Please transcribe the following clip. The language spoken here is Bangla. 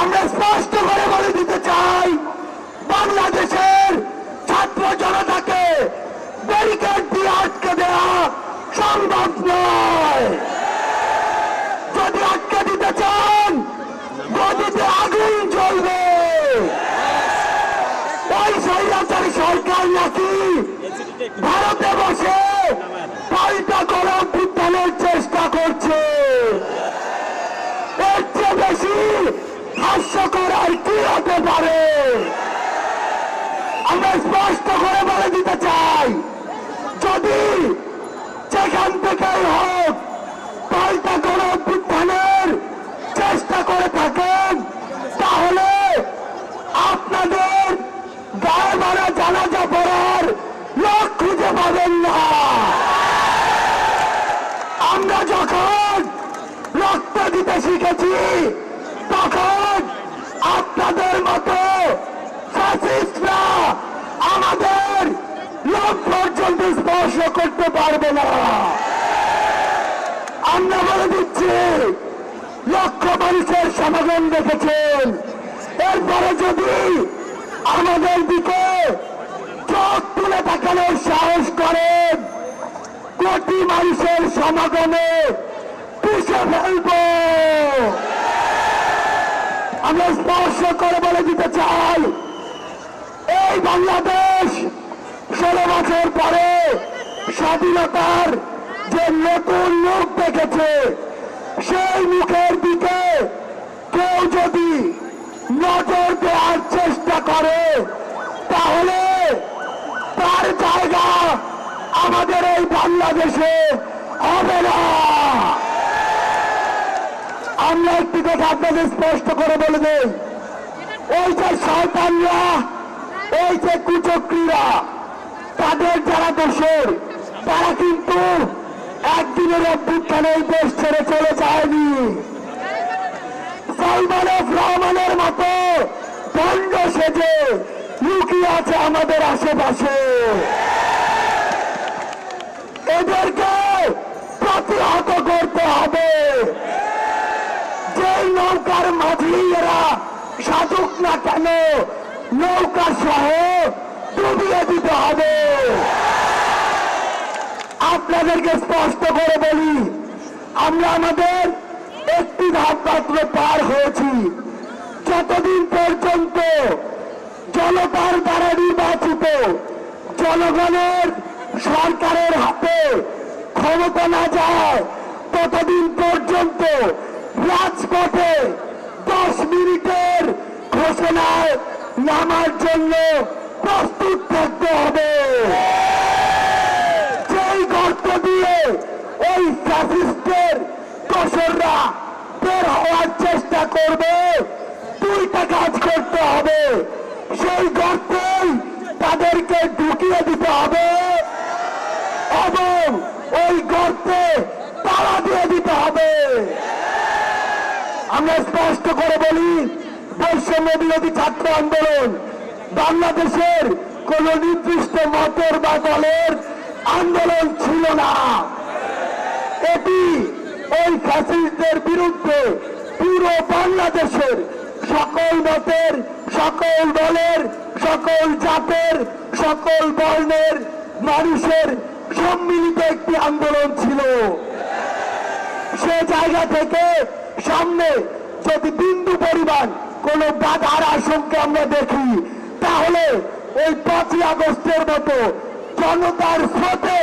আমরা স্পষ্ট করে বলে দিতে চাই, বাংলাদেশের ছাত্র জনতাকে ব্যারিকেড দিয়ে আটকে দেওয়া সম্ভব নয়। যদি আটকে দিতে চান গদিতে আগুন জ্বলবে। ওই সরকার নাকি ভারতে বসে পাল্টা করা অভ্যুত্থানের চেষ্টা করছে এর চেয়ে বেশি হাস্যকর আর কি হতে পারে? আমরা স্পষ্ট করে বলে দিতে চাই, যদি যেখান থেকেই হোক পাল্টা কোনো অভ্যুত্থানের চেষ্টা করে থাকেন, তাহলে আপনাদের গায়ে মারা জানাজা পড়ার লোক খুঁজে পাবেন না। আমরা যখন আপনাদের মতো আমাদের লোক পর্যন্ত স্পর্শ করতে পারবে না। আমরা বলে দিচ্ছি লক্ষ মানুষের সমাগম দেখেছেন। এরপরে যদি আমাদের দিকে চোখ তুলে তাকানোর সাহস করেন, কোটি মানুষের সমাগমে পিছে ফেলব। আমরা স্পর্শ করে বলে দিতে চাই। এই বাংলাদেশ ষোলো বছর পরে স্বাধীনতার যে নতুন মুখ দেখেছে, সেই মুখের দিকে কেউ যদি নজর দেওয়ার চেষ্টা করে, তাহলে তার জায়গা আমাদের এই বাংলাদেশে হবে না। আমরা একটি কথা আপনাদের স্পষ্ট করে বলে দেই। ওই যে শয়তানরা ওই যে কুচক্রীরা, তাদের যারা দোষের, তারা কিন্তু একদিনের অভ্যুত্থানে এই দেশ ছেড়ে চলে যায়নি। সালমান এফ রহমানের মতো দণ্ড সেজে লুকিয়ে আছে আমাদের আশেপাশে। এদেরকে প্রতিহত করতে হবে যেই নৌকার সাধুক না কেন? নৌকা সহ ডুবিয়ে দিতে হবে। আপনাদেরকে স্পষ্ট করে বলি, আমরা আমাদের একটি ধাপ মাত্র পার হয়েছি। যতদিন পর্যন্ত জনতার দ্বারা নির্বাচিত জনগণের সরকারের হাতে ক্ষমতা না যায়, ততদিন পর্যন্ত রাজপথে দশ মিনিটের ঘোষণায় নামার জন্য প্রস্তুত থাকতে হবে। যেই গর্ত দিয়ে ওই ফ্যাসিস্টের দোসররা বের হওয়ার চেষ্টা করবে, দুইটা কাজ করতে হবে। সেই গর্তেই তাদেরকে ঢুকিয়ে দিতে হবে এবং ওই গর্তে তালা দিয়ে দিতে হবে আমরা স্পষ্ট করে বলি, বৈষম্য বিরোধী ছাত্র আন্দোলন বাংলাদেশের কোন নির্দিষ্ট মতের বা দলের আন্দোলন ছিল না। এটি ওই ফ্যাসিস্টদের বিরুদ্ধে পুরো বাংলাদেশের সকল মতের, সকল দলের, সকল জাতের, সকল বর্ণের মানুষের সম্মিলিত একটি আন্দোলন ছিল। সে জায়গা থেকে সামনে যদি বিন্দু পরিমাণ কোন বাধার আশঙ্কা আমরা দেখি, তাহলে ওই পাঁচই আগস্টের মতো জনতার স্রোতে